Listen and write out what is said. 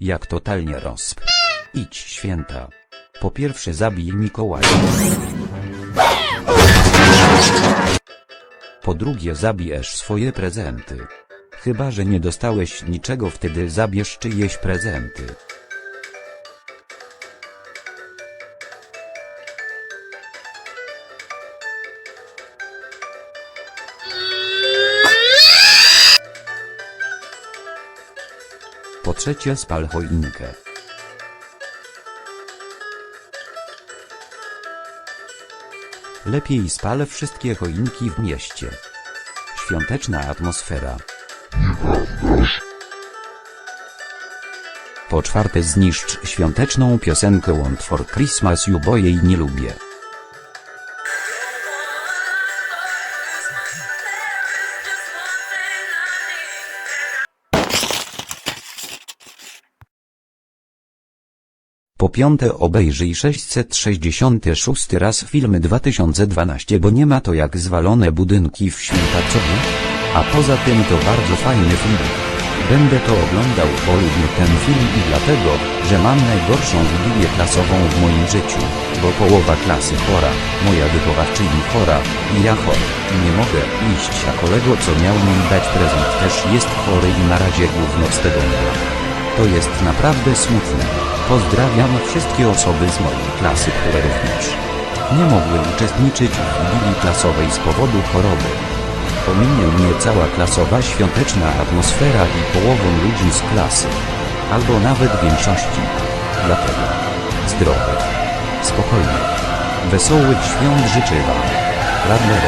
Jak totalnie rozp. Idź święta. Po pierwsze zabij Mikołaja. Po drugie zabijesz swoje prezenty. Chyba, że nie dostałeś niczego wtedy zabierz czyjeś prezenty. Po trzecie spal choinkę. Lepiej spal wszystkie choinki w mieście. Świąteczna atmosfera. Po czwarte zniszcz świąteczną piosenkę Want for Christmas You bo jej nie lubię. Po piąte obejrzyj 666 raz film 2012 bo nie ma to jak zwalone budynki w święta co nie? A poza tym to bardzo fajny film. Będę to oglądał bo lubię ten film i dlatego, że mam najgorszą wigilię klasową w moim życiu, bo połowa klasy chora, moja wychowawczyni chora, i ja chory. I nie mogę iść a kolego co miał mi dać prezent też jest chory i na razie gówno z tego nie. To jest naprawdę smutne. Pozdrawiam wszystkie osoby z mojej klasy, które również nie mogły uczestniczyć w wigilii klasowej z powodu choroby. Pominie mnie cała klasowa świąteczna atmosfera i połową ludzi z klasy. Albo nawet większości. Dlatego zdrowych, spokojnych, wesołych świąt życzę Wam. Radler.